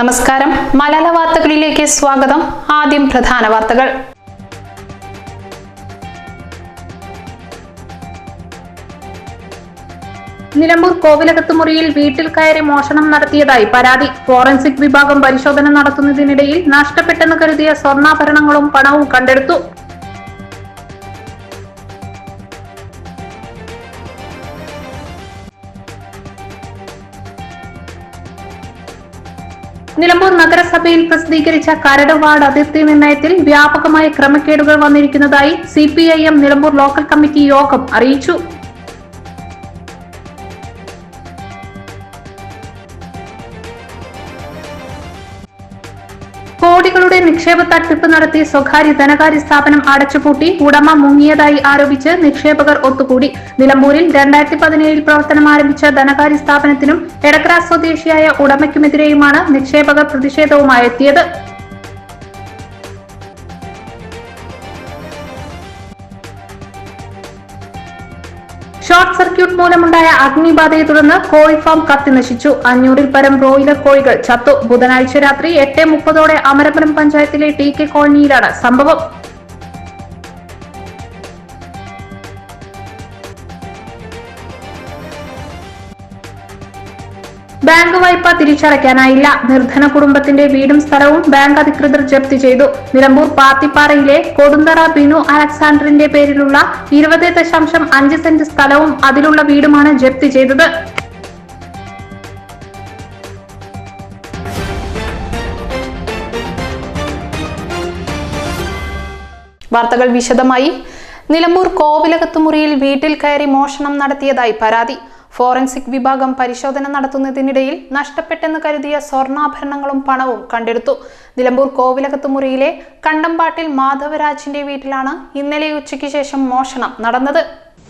നമസ്കാരം. മലയാള വാർത്തകളിലേക്ക് സ്വാഗതം. ആദ്യം പ്രധാന വാർത്തകൾ. നിലമ്പൂർ കോവിലകത്തുമുറിയിൽ വീട്ടിൽ കയറി മോഷണം നടത്തിയതായി പരാതി. ഫോറൻസിക് വിഭാഗം പരിശോധന നടത്തുന്നതിനിടയിൽ നഷ്ടപ്പെട്ടെന്ന് കരുതിയ സ്വർണാഭരണങ്ങളും പണവും കണ്ടെടുത്തു. നിലമ്പൂർ നഗരസഭയിൽ പ്രസിദ്ധീകരിച്ച കരട് വാർഡ് അതിർത്തി നിർണയത്തിൽ വ്യാപകമായ ക്രമക്കേടുകൾ വന്നിരിക്കുന്നതായി സി നിലമ്പൂർ ലോക്കൽ കമ്മിറ്റി യോഗം അറിയിച്ചു. കോടികളുടെ നിക്ഷേപ തട്ടിപ്പ് നടത്തി സ്വകാര്യ ധനകാര്യ സ്ഥാപനം അടച്ചുപൂട്ടി ഉടമ മുങ്ങിയതായി ആരോപിച്ച് നിക്ഷേപകർ ഒത്തുകൂടി. നിലമ്പൂരിൽ രണ്ടായിരത്തി പതിനേഴിൽ പ്രവർത്തനം ആരംഭിച്ച ധനകാര്യ സ്ഥാപനത്തിനും എടക്കര സ്വദേശിയായ ഉടമയ്ക്കുമെതിരെയുമാണ് നിക്ഷേപകർ പ്രതിഷേധവുമായി എത്തിയത് സർക്യൂട്ട് മൂലമുണ്ടായ അഗ്നിബാധയെ തുടർന്ന് കോഴി ഫാം കത്തി നശിച്ചു. അഞ്ഞൂറിൽ പരം ബ്രോയിലർ കോഴികൾ ചത്തു. ബുധനാഴ്ച രാത്രി എട്ട് മുപ്പതോടെ അമരപുരം പഞ്ചായത്തിലെ ടി കെ കോളനിയിലാണ് സംഭവം. ബാങ്ക് വായ്പ തിരിച്ചടയ്ക്കാനായില്ല. നിർധന കുടുംബത്തിന്റെ വീടും സ്ഥലവും ബാങ്ക് അധികൃതർ ജപ്തി ചെയ്തു. നിലമ്പൂർ പാത്തിപ്പാറയിലെ കൊടുന്തറ ബിനു അലക്സാണ്ടറിന്റെ പേരിലുള്ള ഇരുപത് ദശാംശം അഞ്ച് സെന്റ് സ്ഥലവും അതിലുള്ള വീടുമാണ് ജപ്തി ചെയ്തത്. വാർത്തകൾ വിശദമായി. നിലമ്പൂർ കോവിലകത്തുമുറിയിൽ വീട്ടിൽ കയറി മോഷണം നടത്തിയതായി പരാതി. ഫോറൻസിക് വിഭാഗം പരിശോധന നടത്തുന്നതിനിടയിൽ നഷ്ടപ്പെട്ടെന്ന് കരുതിയ സ്വർണാഭരണങ്ങളും പണവും കണ്ടെടുത്തു. നിലമ്പൂർ കോവിലകത്ത് മുറിയിലെ കണ്ടമ്പാട്ടിൽ മാധവരാജിന്റെ വീട്ടിലാണ് ഇന്നലെ ഉച്ചയ്ക്ക് ശേഷം മോഷണം നടന്നത്.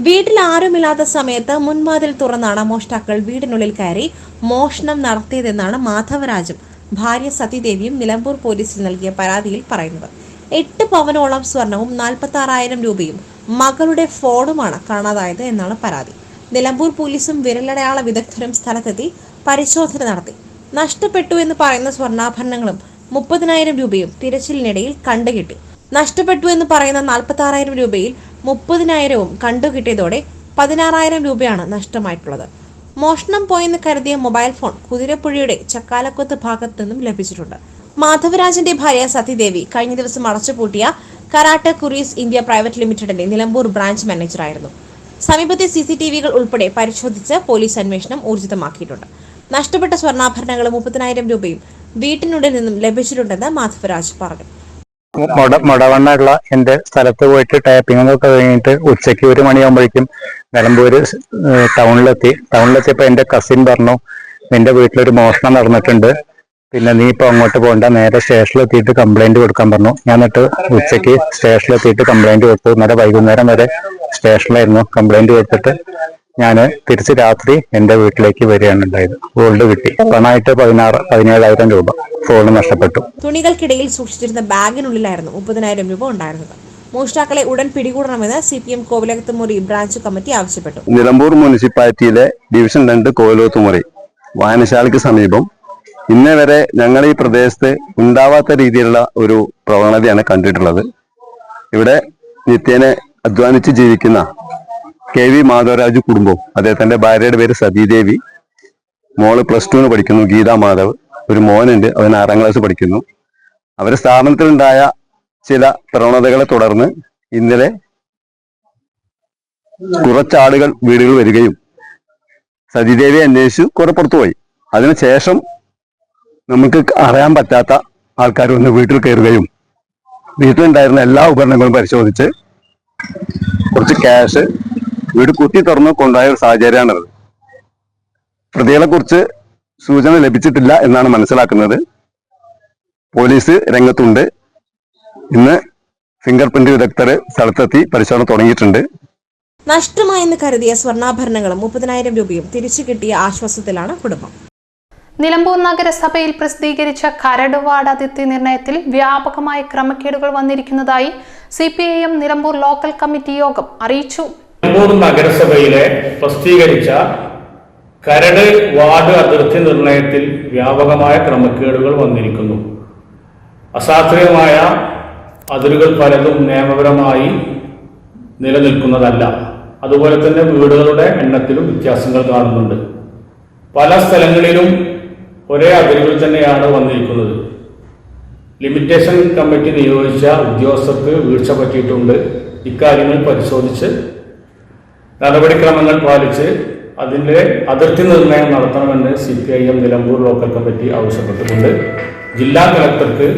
വീട്ടിൽ ആരുമില്ലാത്ത സമയത്ത് മുൻവാതിൽ തുറന്നാണ് മോഷ്ടാക്കൾ വീടിനുള്ളിൽ കയറി മോഷണം നടത്തിയതെന്നാണ് മാധവരാജും ഭാര്യ സതിദേവിയും നിലമ്പൂർ പോലീസിൽ നൽകിയ പരാതിയിൽ പറയുന്നത്. എട്ട് പവനോളം സ്വർണവും നാൽപ്പത്തി ആറായിരം രൂപയും മകളുടെ ഫോണുമാണ് കാണാതായത് എന്നാണ് പരാതി. നിലമ്പൂർ പോലീസും വിരലടയാള വിദഗ്ധരും സ്ഥലത്തെത്തി പരിശോധന നടത്തി. നഷ്ടപ്പെട്ടു എന്ന് പറയുന്ന സ്വർണാഭരണങ്ങളും മുപ്പതിനായിരം രൂപയും തിരച്ചിലിനിടയിൽ കണ്ടുകിട്ടി. നഷ്ടപ്പെട്ടു എന്ന് പറയുന്ന നാൽപ്പത്തി ആറായിരം രൂപയിൽ മുപ്പതിനായിരവും കണ്ടുകിട്ടിയതോടെ പതിനാറായിരം രൂപയാണ് നഷ്ടമായിട്ടുള്ളത്. മോഷണം പോയെന്ന് കരുതിയ മൊബൈൽ ഫോൺ കുതിരപ്പുഴയുടെ ചക്കാലക്കൊത്ത് ഭാഗത്തു നിന്നും ലഭിച്ചിട്ടുണ്ട്. മാധവരാജന്റെ ഭാര്യ സത്യദേവി കഴിഞ്ഞ ദിവസം അടച്ചുപൂട്ടിയ കരാട്ട കുറീസ് ഇന്ത്യ പ്രൈവറ്റ് ലിമിറ്റഡിന്റെ നിലമ്പൂർ ബ്രാഞ്ച് മാനേജറായിരുന്നു. സമീപത്തെ സി സി ടി വികൾ ഉൾപ്പെടെ പരിശോധിച്ച് പോലീസ് അന്വേഷണം ഊർജിതമാക്കിയിട്ടുണ്ട്. നഷ്ടപ്പെട്ട സ്വർണാഭരണങ്ങളും മുപ്പതിനായിരം രൂപയും വീട്ടിനുള്ളിൽ നിന്നും ലഭിച്ചിട്ടുണ്ടെന്ന് മാധവരാജ് പറഞ്ഞു. മൊട മൊടവണ്ണുള്ള എന്റെ സ്ഥലത്ത് പോയിട്ട് ടാപ്പിംഗ് ഒക്കെ കഴിഞ്ഞിട്ട് ഉച്ചയ്ക്ക് ഒരു മണിയാകുമ്പോഴേക്കും നിലമ്പൂര് ടൗണിലെത്തി. ടൗണിലെത്തിയപ്പോ എന്റെ കസിൻ പറഞ്ഞു നിന്റെ വീട്ടിലൊരു മോഷണം നടന്നിട്ടുണ്ട്. പിന്നെ നീ ഇപ്പൊ അങ്ങോട്ട് പോകണ്ട നേരെ സ്റ്റേഷനിലെത്തിയിട്ട് കംപ്ലൈന്റ് കൊടുക്കാൻ പറഞ്ഞു. ഞാൻ എന്നിട്ട് ഉച്ചയ്ക്ക് സ്റ്റേഷനിലെത്തിയിട്ട് കംപ്ലൈന്റ് കൊടുത്തു. ഇന്നലെ വൈകുന്നേരം വരെ സ്റ്റേഷനിലായിരുന്നു കംപ്ലൈന്റ് കൊടുത്തിട്ട് ഞാൻ തിരിച്ച് രാത്രി എന്റെ വീട്ടിലേക്ക് വരികയാണ് ഉണ്ടായത്. ഗോൾഡ് കിട്ടി. പണമായിട്ട് പതിനാറ് പതിനേഴായിരം രൂപ ഫോണ് നഷ്ടപ്പെട്ടു. തുണികൾക്കിടയിൽ സൂക്ഷിച്ചിരുന്ന ബാഗിനുള്ളിലായിരുന്നു മുപ്പതിനായിരം രൂപ ഉണ്ടായിരുന്നത്. മോഷ്ടാക്കളെ ഉടൻ പിടികൂടണമെന്ന് സി പി എം കോവിലകത്തുമുറി ബ്രാഞ്ച് കമ്മിറ്റി ആവശ്യപ്പെട്ടു. നിലമ്പൂർ മുനിസിപ്പാലിറ്റിയിലെ ഡിവിഷൻ രണ്ട് കോവിലോത്തുമുറി വായനശാലയ്ക്ക് സമീപം ഇന്നേ വരെ ഞങ്ങൾ ഈ പ്രദേശത്ത് ഉണ്ടാവാത്ത രീതിയിലുള്ള ഒരു പ്രവണതയാണ് കണ്ടിട്ടുള്ളത്. ഇവിടെ നിത്യേന അധ്വാനിച്ച് ജീവിക്കുന്ന കെ വി മാധവരാജ് കുടുംബവും അദ്ദേഹത്തിന്റെ ഭാര്യയുടെ പേര് സതീദേവി. മോൾ പ്ലസ് ടുവിന് പഠിക്കുന്നു ഗീതാ മാധവ്. ഒരു മോനുണ്ട് അവൻ ആറാം ക്ലാസ് പഠിക്കുന്നു. അവരുടെ സ്ഥാപനത്തിലുണ്ടായ ചില പ്രവണതകളെ തുടർന്ന് ഇന്നലെ കുറച്ചാളുകൾ വീടുകൾ വരികയും സതീദേവി അന്വേഷിച്ചു കുറെ പുറത്തുപോയി അതിനുശേഷം നമുക്ക് അറിയാൻ പറ്റാത്ത ആൾക്കാർ വന്ന് വീട്ടിൽ കയറുകയും വീട്ടിലുണ്ടായിരുന്ന എല്ലാ ഉപകരണങ്ങളും പരിശോധിച്ച് കുറച്ച് ക്യാഷ് വീട് കുത്തി തുറന്ന് കൊണ്ടുപോയ ഒരു സാഹചര്യമാണത്. പ്രതികളെ കുറിച്ച് സൂചന ലഭിച്ചിട്ടില്ല എന്നാണ് മനസ്സിലാക്കുന്നത്. പോലീസ് രംഗത്തുണ്ട്. ഇന്ന് ഫിംഗർ പ്രിന്റ് വിദഗ്ധർ സ്ഥലത്തെത്തി പരിശോധന തുടങ്ങിയിട്ടുണ്ട്. നഷ്ടമായെന്ന് കരുതിയ സ്വർണാഭരണങ്ങളും മുപ്പതിനായിരം രൂപയും തിരിച്ചു കിട്ടിയ ആശ്വാസത്തിലാണ് കുടുംബം. നിലമ്പൂർ നഗരസഭയിൽ പ്രസിദ്ധീകരിച്ച കരട് വാർഡ് അതിർത്തി നിർണയത്തിൽ വ്യാപകമായ ക്രമക്കേടുകൾ വന്നിരിക്കുന്നതായി C P I M Nilambur local committee യോഗം അറിയിച്ചു. നിലമ്പൂർ നഗരസഭയിലെ പ്രസിദ്ധീകരിച്ച കരട് വാർഡ് അതിർത്തി നിർണയത്തിൽ വ്യാപകമായ ക്രമക്കേടുകൾ വന്നിരിക്കുന്നു. അശാസ്ത്രീയമായ അതിരുകൾ പലതും നിയമപരമായി നിലനിൽക്കുന്നതല്ല. അതുപോലെ തന്നെ വീടുകളുടെ എണ്ണത്തിലും വ്യത്യാസങ്ങൾ കാണുന്നുണ്ട്. പല സ്ഥലങ്ങളിലും ഒരേ അതിരുകൾ തന്നെയാണ് വന്നിരിക്കുന്നത്. ലിമിറ്റേഷൻ കമ്മിറ്റി നിയോഗിച്ച ഉദ്യോഗസ്ഥർക്ക് വീഴ്ച പറ്റിയിട്ടുണ്ട്. ഇക്കാര്യങ്ങൾ പരിശോധിച്ച് നടപടിക്രമങ്ങൾ പാലിച്ച് അതിന്റെ അതിർത്തി നിർണയം നടത്തണമെന്ന് C P I M Nilambur local committee ആവശ്യപ്പെട്ടിട്ടുണ്ട്. ജില്ലാ കളക്ടർക്ക്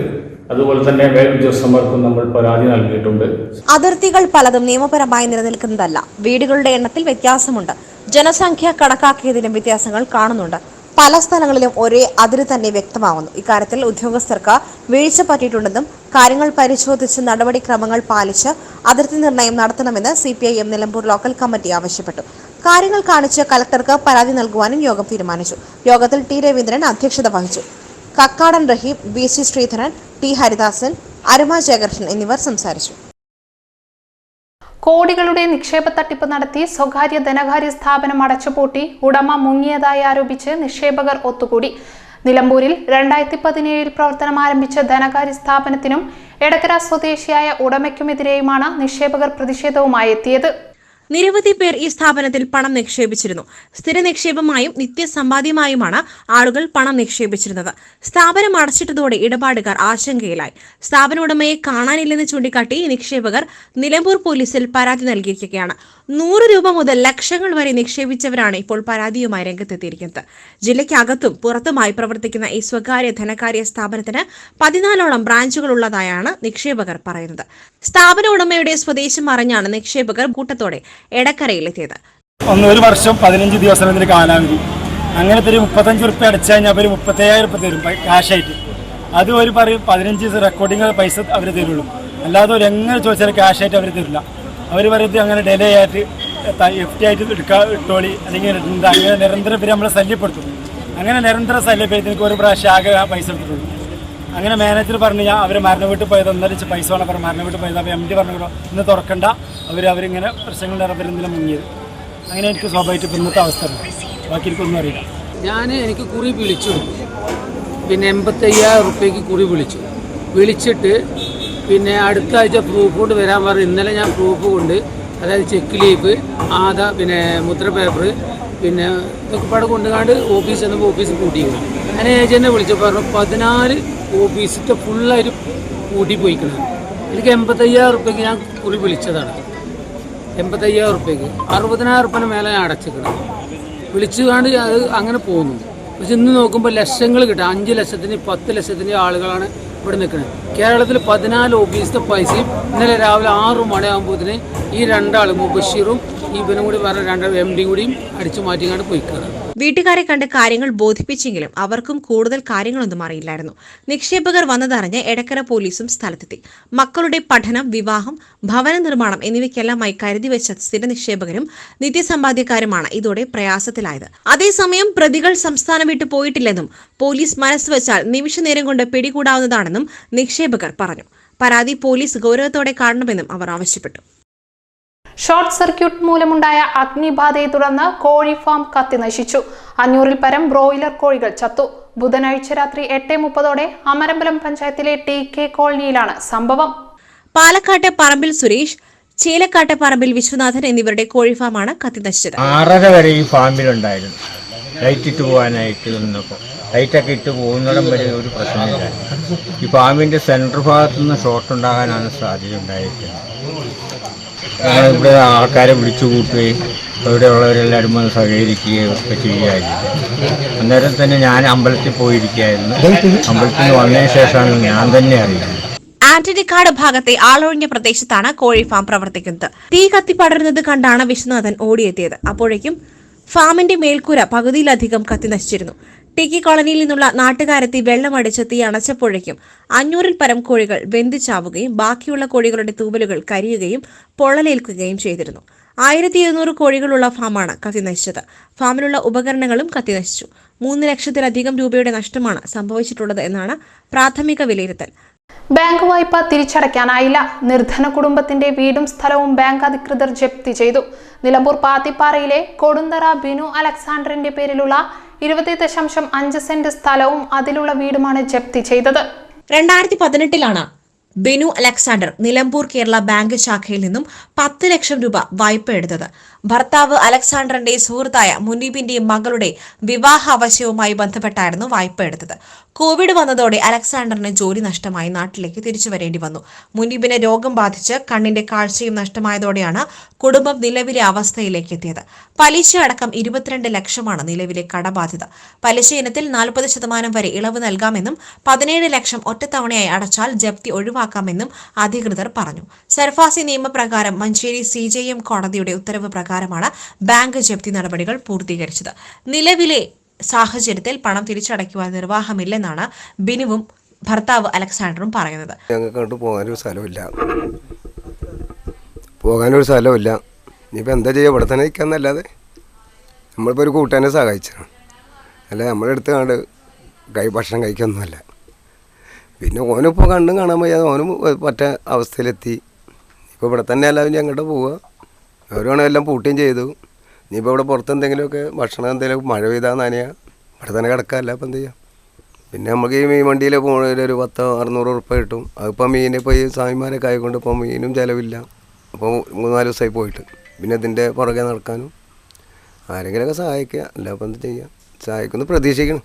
അതുപോലെ തന്നെ മേലുദ്യോഗസ്ഥന്മാർക്കും നമ്മൾ പരാതി നൽകിയിട്ടുണ്ട്. അതിർത്തികൾ പലതും നിയമപരമായി നിലനിൽക്കുന്നതല്ല. വീടുകളുടെ എണ്ണത്തിൽ വ്യത്യാസമുണ്ട്. ജനസംഖ്യ കണക്കാക്കിയതിലും വ്യത്യാസങ്ങൾ കാണുന്നുണ്ട്. പല സ്ഥലങ്ങളിലും ഒരേ അതിര് തന്നെ വ്യക്തമാവുന്നു. ഇക്കാര്യത്തിൽ ഉദ്യോഗസ്ഥർക്ക് വീഴ്ച പറ്റിയിട്ടുണ്ടെന്നും കാര്യങ്ങൾ പരിശോധിച്ച് നടപടിക്രമങ്ങൾ പാലിച്ച് അതിർത്തി നിർണയം നടത്തണമെന്ന് C P I M Nilambur local committee ആവശ്യപ്പെട്ടു. കാര്യങ്ങൾ കാണിച്ച് കലക്ടർക്ക് പരാതി നൽകുവാനും യോഗം തീരുമാനിച്ചു. യോഗത്തിൽ ടി രവീന്ദ്രൻ അധ്യക്ഷത വഹിച്ചു. Kakkadan Raheem V C Sreedharan T Haridasan Aruma Jayakrishnan എന്നിവർ സംസാരിച്ചു. കോടികളുടെ നിക്ഷേപ തട്ടിപ്പ് നടത്തി സ്വകാര്യ ധനകാര്യ സ്ഥാപനം അടച്ചുപൂട്ടി ഉടമ മുങ്ങിയതായി ആരോപിച്ച് നിക്ഷേപകർ ഒത്തുകൂടി. നിലമ്പൂരിൽ രണ്ടായിരത്തി പതിനേഴിൽ പ്രവർത്തനം ആരംഭിച്ച ധനകാര്യ സ്ഥാപനത്തിനും എടക്കര സ്വദേശിയായ ഉടമയ്ക്കുമെതിരെയുമാണ് നിക്ഷേപകർ പ്രതിഷേധവുമായി എത്തിയത്. നിരവധി പേർ ഈ സ്ഥാപനത്തിൽ പണം നിക്ഷേപിച്ചിരുന്നു. സ്ഥിര നിക്ഷേപമായും നിത്യസമ്പാദ്യമായുമാണ് ആളുകൾ പണം നിക്ഷേപിച്ചിരുന്നത്. സ്ഥാപനം അടച്ചിട്ടതോടെ ഇടപാടുകാർ ആശങ്കയിലായി. സ്ഥാപന ഉടമയെ കാണാനില്ലെന്ന് ചൂണ്ടിക്കാട്ടി നിക്ഷേപകർ നിലമ്പൂർ പോലീസിൽ പരാതി നൽകിയിരിക്കുകയാണ്. നൂറ് രൂപ മുതൽ ലക്ഷങ്ങൾ വരെ നിക്ഷേപിച്ചവരാണ് ഇപ്പോൾ പരാതിയുമായി രംഗത്തെത്തിയിരിക്കുന്നത്. ജില്ലയ്ക്കകത്തും പുറത്തുമായി പ്രവർത്തിക്കുന്ന ഈ സ്വകാര്യ ധനകാര്യ സ്ഥാപനത്തിന് പതിനാലോളം ബ്രാഞ്ചുകൾ ഉള്ളതായാണ് നിക്ഷേപകർ പറയുന്നത്. സ്ഥാപന ഉടമയുടെ സ്വദേശം അറിഞ്ഞാണ് നിക്ഷേപകർ കൂട്ടത്തോടെ എടക്കരയിലെത്തിയത്. ഒരു വർഷം പതിനഞ്ച് ദിവസം കാലാവധി. അങ്ങനത്തെ ഒരു മുപ്പത്തഞ്ച് റുപ്യ അടച്ചു കഴിഞ്ഞാൽ അവർ മുപ്പത്തയ്യായിരം റുപ്യ തരും ക്യാഷായിട്ട് അത് ഒരു പറയും പതിനഞ്ച് ദിവസം റെക്കോർഡിങ് പൈസ അവർ തരുള്ളൂ. അല്ലാതെ ഒരു എങ്ങനെ ചോദിച്ചാലും ക്യാഷായിട്ട് അവർ തരില്ല. അവർ പറയുന്നത് അങ്ങനെ ഡിലേ ആയിട്ട് എഫ് ടി ആയിട്ട് എടുക്കാ ഇട്ടോളി. അല്ലെങ്കിൽ അങ്ങനെ നിരന്തരം പേര് നമ്മളെ ശല്യപ്പെടുത്തും. അങ്ങനെ നിരന്തരം ശല്യപ്പെടുത്തി ഒരു പ്രാവശ്യം ആകെ പൈസ എടുത്തിട്ടുള്ളൂ അങ്ങനെ മാനേജർ പറഞ്ഞു ഞാൻ അവർ മരണ വീട്ടിൽ പോയത് ഒന്നരച്ച് പൈസ വേണം. പറഞ്ഞു മരണ വീട്ടിൽ പോയത്. അപ്പോൾ എം ഡി പറഞ്ഞു ഇന്ന് തുറക്കണ്ട. അവർ അവരിങ്ങനെ പ്രശ്നങ്ങൾ നിറവേറുന്നില്ല മുങ്ങിയത്. അങ്ങനെ എനിക്ക് സ്വാഭാവികമായിട്ട് ഇന്നത്തെ അവസ്ഥ ബാക്കി എനിക്കൊന്നും അറിയില്ല. ഞാൻ എനിക്ക് കുറി വിളിച്ചു. പിന്നെ എൺപത്തയ്യായിരം റുപ്യക്ക് കുറി വിളിച്ചു. വിളിച്ചിട്ട് പിന്നെ അടുത്ത ആഴ്ച പ്രൂഫ് കൊണ്ട് വരാൻ പറഞ്ഞു. ഇന്നലെ ഞാൻ പ്രൂഫ് കൊണ്ട് അതായത് ചെക്ക് ലീഫ് ആധാർ പിന്നെ മുദ്ര പേപ്പർ പിന്നെ ഇതൊക്കെ പാടെ കൊണ്ടുകാണ്ട് ഓഫീസ് എന്നപ്പോൾ ഓഫീസ് കൂട്ടിയിരുന്നു ഞാൻ ഏജന്റിനെ വിളിച്ചപ്പോൾ പറഞ്ഞു പതിനാല് ഓഫീസിന്റെ ഫുള്ളായിട്ട് കൂട്ടി പോയിക്കണം. എനിക്ക് എൺപത്തയ്യായിരം റുപ്യക്ക് ഞാൻ കുറി വിളിച്ചതാണ്. എൺപത്തയ്യായിരം റുപ്യക്ക് അറുപതിനായിരം റുപ്യന് മേലെ ഞാൻ അടച്ചിക്കണം. വിളിച്ചു കാണ്ട് അത് അങ്ങനെ പോകുന്നു പക്ഷെ ഇന്ന് നോക്കുമ്പോൾ ലക്ഷങ്ങൾ കിട്ടും. അഞ്ച് ലക്ഷത്തിന് പത്ത് ലക്ഷത്തിന് ആളുകളാണ് ഇവിടെ നിൽക്കുന്നത് കേരളത്തിൽ പതിനാല് ഓഫീസിലെ പൈസയും ഇന്നലെ രാവിലെ ആറ് മണിയാകുമ്പോഴത്തിന് ഈ രണ്ടാളും മുബഷീറും ഈ ഇവനും കൂടി വേറെ രണ്ടാൾ എം ഡിയും കൂടിയും അടിച്ചു മാറ്റിങ്ങാണ്ട് പോയിക്കാണ് വീട്ടുകാരെ കണ്ട് കാര്യങ്ങൾ ബോധിപ്പിച്ചെങ്കിലും അവർക്കും കൂടുതൽ കാര്യങ്ങളൊന്നും അറിയില്ലായിരുന്നു. നിക്ഷേപകർ വന്നതറിഞ്ഞ് എടക്കര പോലീസും സ്ഥലത്തെത്തി. മക്കളുടെ പഠനം വിവാഹം ഭവന നിർമ്മാണം എന്നിവയ്ക്കെല്ലാമായി കരുതി വെച്ച സ്ഥിര നിക്ഷേപകരും നിത്യസമ്പാദ്യക്കാരുമാണ് ഇതോടെ പ്രയാസത്തിലായത്. അതേസമയം പ്രതികൾ സംസ്ഥാനം വിട്ടു പോയിട്ടില്ലെന്നും പോലീസ് മനസ്സ് വെച്ചാൽ നിമിഷനേരം കൊണ്ട് പിടികൂടാവുന്നതാണെന്നും നിക്ഷേപകർ പറഞ്ഞു. പരാതി പോലീസ് ഗൗരവത്തോടെ കാണണമെന്നും അവർ ആവശ്യപ്പെട്ടു. ഷോർട്ട് സർക്യൂട്ട് മൂലമുണ്ടായ അഗ്നിബാധയെ തുടർന്ന് കോഴി ഫാം കത്തി നശിച്ചു. അഞ്ഞൂറിൽ പരം ബ്രോയിലർ കോഴികൾ ചത്തു. ബുധനാഴ്ച രാത്രി എട്ട് മുപ്പതോടെ അമരമ്പലം പഞ്ചായത്തിലെ ടി കെ കോളനിയിലാണ് സംഭവം. പാലക്കാട്ടെ പറമ്പിൽ സുരേഷ് ചേലക്കാട്ടെ പറമ്പിൽ വിശ്വനാഥൻ എന്നിവരുടെ കോഴി ഫാമാണ് കത്തി നശിച്ചത്. ആറര വരെ ഈ ഫാമിലുണ്ടായിരുന്നു. ലൈറ്റ് ഇട്ട് പോകാനായിട്ട് നിന്നപ്പോൾ. ലൈറ്റൊക്കെ ഇട്ട് പോകുന്നിടം വരെ ഒരു പ്രശ്നമില്ല ഈ ഫാമിന്റെ സെൻട്രൽ ഭാഗത്തുനിന്ന് ഷോർട്ട് ഉണ്ടാകാനാണ് സാധ്യത ഉണ്ടായിരിക്കുന്നത് ഇവിടെ ആൾക്കാരെ വിളിച്ചു കൂട്ടുകയും ഇവിടെയുള്ളവരെല്ലാവരും വന്ന് സഹകരിക്കുകയും ഒക്കെ ചെയ്യുകയായിരുന്നു. അന്നേരം തന്നെ ഞാൻ അമ്പലത്തിൽ പോയിരിക്കുകയായിരുന്നു. അമ്പലത്തിൽ വന്നതിന് ശേഷമാണ് ഞാൻ തന്നെ അറിയുന്നത്. ആന്റണിക്കാട് ഭാഗത്തെ ആളൊഴിഞ്ഞ പ്രദേശത്താണ് കോഴി ഫാം പ്രവർത്തിക്കുന്നത്. തീ കത്തിപ്പടരുന്നത് കണ്ടാണ് വിശ്വനാഥൻ ഓടിയെത്തിയത്. അപ്പോഴേക്കും ഫാമിന്റെ മേൽക്കൂര പകുതിയിലധികം കത്തി നശിച്ചിരുന്നു. ടിക്കി കോളനിയിൽ നിന്നുള്ള നാട്ടുകാരെത്തി വെള്ളമടിച്ച് തീ അണച്ചപ്പോഴേക്കും അഞ്ഞൂറിൽ പരം കോഴികൾ വെന്തിച്ചാവുകയും ബാക്കിയുള്ള കോഴികളുടെ തൂവലുകൾ കരിയുകയും പൊള്ളലേൽക്കുകയും ചെയ്തിരുന്നു. ആയിരത്തി ഇരുന്നൂറ് കോഴികളുള്ള ഫാമാണ് കത്തി നശിച്ചത് ഫാമിലുള്ള ഉപകരണങ്ങളും കത്തി നശിച്ചു മൂന്ന് ലക്ഷത്തിലധികം രൂപയുടെ നഷ്ടമാണ് സംഭവിച്ചിട്ടുള്ളത് എന്നാണ് പ്രാഥമിക വിലയിരുത്തൽ. ബാങ്ക് വായ്പ തിരിച്ചടയ്ക്കാനായില്ല. നിർധന കുടുംബത്തിന്റെ വീടും സ്ഥലവും ബാങ്ക് അധികൃതർ ജപ്തി ചെയ്തു. നിലമ്പൂർ പാത്തിപ്പാറയിലെ കൊടുന്തറ ബിനു അലക്സാണ്ടറിന്റെ പേരിലുള്ള ഇരുപത്തി ദശാംശം അഞ്ച് സെന്റ് സ്ഥലവും അതിലുള്ള വീടുമാണ് ജപ്തി ചെയ്തത്. രണ്ടായിരത്തി പതിനെട്ടിലാണ് ബിനു അലക്സാണ്ടർ നിലമ്പൂർ കേരള ബാങ്ക് ശാഖയിൽ നിന്നും പത്ത് ലക്ഷം രൂപ വായ്പ എടുത്തത്. ഭർത്താവ് അലക്സാണ്ടറിന്റെ സുഹൃത്തായ മുനീബിന്റെ മകളുടെ വിവാഹ ആവശ്യവുമായി ബന്ധപ്പെട്ടായിരുന്നു വായ്പ എടുത്തത്. കോവിഡ് വന്നതോടെ അലക്സാണ്ടറിന് ജോലി നഷ്ടമായി. നാട്ടിലേക്ക് തിരിച്ചു വരേണ്ടി വന്നു. മുനീബിനെ രോഗം ബാധിച്ച് കണ്ണിന്റെ കാഴ്ചയും നഷ്ടമായതോടെയാണ് കുടുംബം നിലവിലെ അവസ്ഥയിലേക്ക് എത്തിയത്. പലിശ അടക്കം ഇരുപത്തിരണ്ട് ലക്ഷമാണ് നിലവിലെ കടബാധ്യത. പലിശ ഇനത്തിൽ നാൽപ്പത് ശതമാനം വരെ ഇളവ് നൽകാമെന്നും പതിനേഴ് ലക്ഷം ഒറ്റത്തവണയായി അടച്ചാൽ ജപ്തി ഒഴിവാക്കാമെന്നും അധികൃതർ പറഞ്ഞു. സർഫാസി നിയമപ്രകാരം മഞ്ചേരി സി ജെ എം കോടതിയുടെ ഉത്തരവ് പ്രകാരമാണ് ബാങ്ക് ജപ്തി നടപടികൾ പൂർത്തീകരിച്ചത്. നിലവിലെ സാഹചര്യത്തിൽ പണം തിരിച്ചടയ്ക്കുവാൻ നിർവാഹമില്ലെന്നാണ് ബിനുവും ഭർത്താവ് അലക്സാണ്ടറും പറയുന്നത്. ഞങ്ങൾക്ക് പോകാനൊരു സ്ഥലമില്ല. പോകാനൊരു സ്ഥലമില്ല. ഇനിയിപ്പോൾ എന്താ ചെയ്യുക ഇവിടെ തന്നെ നിൽക്കാന്നല്ലാതെ നമ്മളിപ്പോൾ ഒരു കൂട്ടാനെ സഹായിച്ചാണ്. അല്ല നമ്മളെടുത്ത് കണ്ട് കൈ ഭക്ഷണം കഴിക്കൊന്നുമല്ല. പിന്നെ ഓനിപ്പോൾ കണ്ടും കാണാൻ വയ്യാതെ ഓനും പറ്റ അവസ്ഥയിലെത്തി. ഇപ്പോൾ ഇവിടെ തന്നെ എല്ലാവരും അങ്ങോട്ട് പോവുക അവരാണെല്ലാം പൂട്ടുകയും ചെയ്തു. ഇനിയിപ്പോൾ ഇവിടെ പുറത്ത് എന്തെങ്കിലുമൊക്കെ ഭക്ഷണം എന്തെങ്കിലും മഴ പെയ്താൽ നനയാ. ഇവിടെ തന്നെ കിടക്കാമല്ല അപ്പം എന്ത് ചെയ്യാം? പിന്നെ നമുക്ക് ഈ മീൻ വണ്ടിയിൽ പോകുന്നതിൽ ഒരു പത്തോ അറുന്നൂറ് ഉറുപ്പ കിട്ടും. അതിപ്പോൾ മീൻ ഇപ്പോൾ ഈ സ്വാമിമാരൊക്കെ ആയിക്കൊണ്ട് ഇപ്പോൾ മീനും ചിലവില്ല. അപ്പോൾ മൂന്നാൽ ദിവസമായി പോയിട്ട്. പിന്നെ ഇതിന്റെ പുറകെ നടക്കാനും ആരെങ്കിലുമൊക്കെ സഹായിക്കുക അല്ല അപ്പം എന്ത് ചെയ്യാം? സഹായിക്കുന്നു പ്രതീക്ഷിക്കണം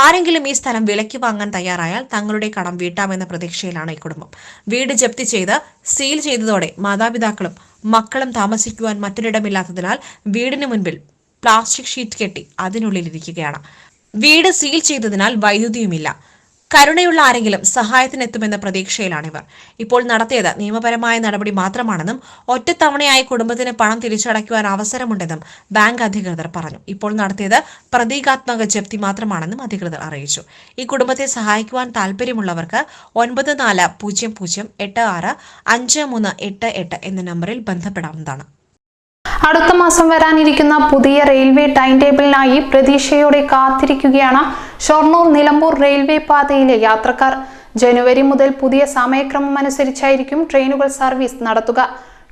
ആരെങ്കിലും ഈ സ്ഥലം വിലയ്ക്ക് വാങ്ങാൻ തയ്യാറായാൽ തങ്ങളുടെ കടം വീട്ടാമെന്ന പ്രതീക്ഷയിലാണ് ഈ കുടുംബം. വീട് ജപ്തി ചെയ്ത് സീൽ ചെയ്തതോടെ മാതാപിതാക്കളും മക്കളും താമസിക്കുവാൻ മറ്റൊരിടമില്ലാത്തതിനാൽ വീടിന് മുൻപിൽ പ്ലാസ്റ്റിക് ഷീറ്റ് കെട്ടി അതിനുള്ളിലിരിക്കുകയാണ് വീട് സീൽ ചെയ്തതിനാൽ വൈദ്യുതിയുമില്ല. കരുണയുള്ള ആരെങ്കിലും സഹായത്തിനെത്തുമെന്ന പ്രതീക്ഷയിലാണിവർ. ഇപ്പോൾ നടത്തിയത് നിയമപരമായ നടപടി മാത്രമാണെന്നും ഒറ്റത്തവണയായി കുടുംബത്തിന് പണം തിരിച്ചടയ്ക്കുവാൻ അവസരമുണ്ടെന്നും ബാങ്ക് അധികൃതർ പറഞ്ഞു. ഇപ്പോൾ നടത്തിയത് പ്രതീകാത്മക ജപ്തി മാത്രമാണെന്നും അധികൃതർ അറിയിച്ചു. ഈ കുടുംബത്തെ സഹായിക്കുവാൻ താൽപ്പര്യമുള്ളവർക്ക് ഒൻപത് നാല് പൂജ്യം പൂജ്യം എട്ട് ആറ് അഞ്ച് മൂന്ന് എട്ട് എട്ട് എന്ന നമ്പറിൽ ബന്ധപ്പെടാവുന്നതാണ്. അടുത്ത മാസം വരാനിരിക്കുന്ന പുതിയ റെയിൽവേ ടൈം ടേബിളിനായി പ്രതീക്ഷയോടെ കാത്തിരിക്കുകയാണ് ഷൊർണൂർ നിലമ്പൂർ റെയിൽവേ പാതയിലെ യാത്രക്കാർ. ജനുവരി മുതൽ പുതിയ സമയക്രമം അനുസരിച്ചായിരിക്കും ട്രെയിനുകൾ സർവീസ് നടത്തുക.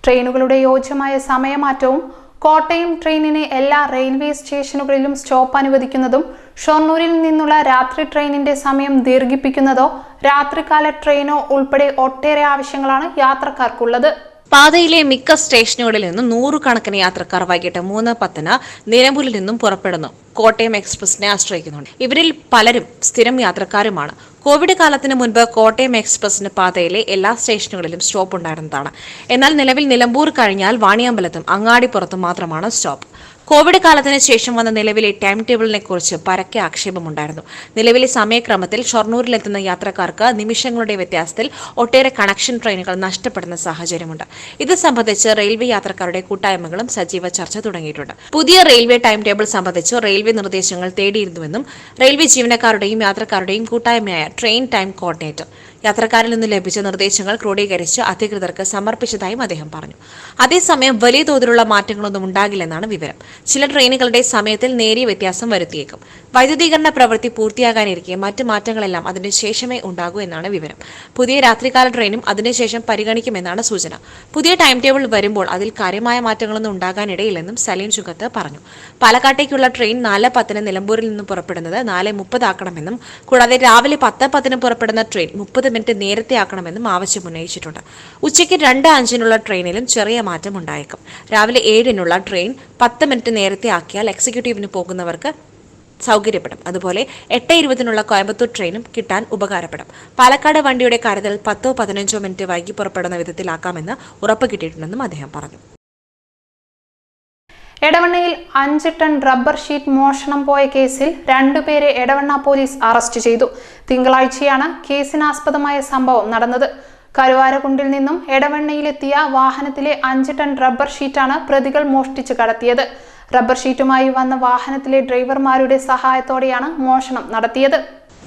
ട്രെയിനുകളുടെ യോജ്യമായ സമയമാറ്റവും കോട്ടയം ട്രെയിനിനെ എല്ലാ റെയിൽവേ സ്റ്റേഷനുകളിലും സ്റ്റോപ്പ് അനുവദിക്കുന്നതും ഷൊർണൂരിൽ നിന്നുള്ള രാത്രി ട്രെയിനിന്റെ സമയം ദീർഘിപ്പിക്കുന്നതോ രാത്രികാല ട്രെയിനോ ഉൾപ്പെടെ ഒട്ടേറെ ആവശ്യങ്ങളാണ് യാത്രക്കാർക്കുള്ളത്. പാതയിലെ മിക്ക സ്റ്റേഷനുകളിൽ നിന്നും നൂറുകണക്കിന് യാത്രക്കാർ വൈകിട്ട് മൂന്ന് പത്തിന് നിലമ്പൂരിൽ നിന്നും പുറപ്പെടുന്നു. കോട്ടയം എക്സ്പ്രസിനെ ആശ്രയിക്കുന്നുണ്ട്. ഇവരിൽ പലരും സ്ഥിരം യാത്രക്കാരുമാണ്. കോവിഡ് കാലത്തിന് മുൻപ് കോട്ടയം എക്സ്പ്രസിന് പാതയിലെ എല്ലാ സ്റ്റേഷനുകളിലും സ്റ്റോപ്പ് ഉണ്ടായിരുന്നതാണ്. എന്നാൽ നിലവിൽ നിലമ്പൂർ കഴിഞ്ഞാൽ വാണിയമ്പലത്തും അങ്ങാടിപ്പുറത്തും മാത്രമാണ് സ്റ്റോപ്പ്. കോവിഡ് കാലത്തിന് ശേഷം വന്ന നിലവിലെ ടൈം ടേബിളിനെ കുറിച്ച് പരക്കെ ആക്ഷേപമുണ്ടായിരുന്നു. നിലവിലെ സമയക്രമത്തിൽ ഷൊർണൂരിലെത്തുന്ന യാത്രക്കാർക്ക് നിമിഷങ്ങളുടെ വ്യത്യാസത്തിൽ ഒട്ടേറെ കണക്ഷൻ ട്രെയിനുകൾ നഷ്ടപ്പെടുന്ന സാഹചര്യമുണ്ട്. ഇത് സംബന്ധിച്ച് റെയിൽവേ യാത്രക്കാരുടെ കൂട്ടായ്മകളും സജീവ ചർച്ച തുടങ്ങിയിട്ടുണ്ട്. പുതിയ റെയിൽവേ ടൈം ടേബിൾ സംബന്ധിച്ച് റെയിൽവേ നിർദ്ദേശങ്ങൾ തേടിയിരുന്നുവെന്നും റെയിൽവേ ജീവനക്കാരുടെയും യാത്രക്കാരുടെയും കൂട്ടായ്മയായ ട്രെയിൻ ടൈം കോർഡിനേറ്റർ യാത്രക്കാരിൽ നിന്ന് ലഭിച്ച നിർദ്ദേശങ്ങൾ ക്രോഡീകരിച്ച് അധികൃതർക്ക് സമർപ്പിച്ചതായും അദ്ദേഹം പറഞ്ഞു. അതേസമയം വലിയ തോതിലുള്ള മാറ്റങ്ങളൊന്നും ഉണ്ടാകില്ലെന്നാണ് വിവരം. ചില ട്രെയിനുകളുടെ സമയത്തിൽ നേരിയ വ്യത്യാസം വരുത്തിയേക്കും. വൈദ്യുതീകരണ പ്രവൃത്തി പൂർത്തിയാകാനിരിക്കെ മറ്റ് മാറ്റങ്ങളെല്ലാം അതിന് ശേഷമേ ഉണ്ടാകൂ എന്നാണ് വിവരം. പുതിയ രാത്രികാല ട്രെയിനും അതിനുശേഷം പരിഗണിക്കുമെന്നാണ് സൂചന. പുതിയ ടൈം ടേബിൾ വരുമ്പോൾ അതിൽ കാര്യമായ മാറ്റങ്ങളൊന്നും ഉണ്ടാകാനിടയില്ലെന്നും സലീം ചുഗത്ത് പറഞ്ഞു. പാലക്കാട്ടേക്കുള്ള ട്രെയിൻ നാല് പത്തിന് നിലമ്പൂരിൽ നിന്ന് പുറപ്പെടുന്നത് നാല് മുപ്പതാക്കണമെന്നും കൂടാതെ രാവിലെ പത്ത് പത്തിന് പുറപ്പെടുന്ന ട്രെയിൻ മുപ്പത് മിനിറ്റ് നേരത്തെ ആക്കണമെന്നും ആവശ്യം ഉന്നയിച്ചിട്ടുണ്ട്. ഉച്ചയ്ക്ക് രണ്ട് അഞ്ചിനുള്ള ട്രെയിനിലും ചെറിയ മാറ്റം ഉണ്ടായേക്കും. രാവിലെ ഏഴിനുള്ള ട്രെയിൻ പത്ത് മിനിറ്റ് നേരത്തെ ആക്കിയാൽ എക്സിക്യൂട്ടീവിന് പോകുന്നവർക്ക് സൗകര്യപ്പെടും. അതുപോലെ എട്ട് ഇരുപതിനുള്ള കോയമ്പത്തൂർ ട്രെയിനും കിട്ടാൻ ഉപകാരപ്പെടും. പാലക്കാട് വണ്ടിയുടെ കാര്യത്തിൽ പത്തോ പതിനഞ്ചോ മിനിറ്റ് വൈകി പുറപ്പെടുന്ന വിധത്തിലാക്കാമെന്ന് ഉറപ്പ് കിട്ടിയിട്ടുണ്ടെന്നും അദ്ദേഹം പറഞ്ഞു. എടവണ്ണയിൽ അഞ്ച് ടൺ റബ്ബർ ഷീറ്റ് മോഷണം പോയ കേസിൽ രണ്ടുപേരെ എടവണ്ണ പോലീസ് അറസ്റ്റ് ചെയ്തു. തിങ്കളാഴ്ചയാണ് കേസിനാസ്പദമായ സംഭവം നടന്നത്. കരുവാരകുണ്ടിൽ നിന്നും എടവണ്ണയിലെത്തിയ വാഹനത്തിലെ അഞ്ച് ടൺ റബ്ബർ ഷീറ്റാണ് പ്രതികൾ മോഷ്ടിച്ചു കടത്തിയത്. റബ്ബർ ഷീറ്റുമായി വന്ന വാഹനത്തിലെ ഡ്രൈവർമാരുടെ സഹായത്തോടെയാണ് മോഷണം നടത്തിയത്.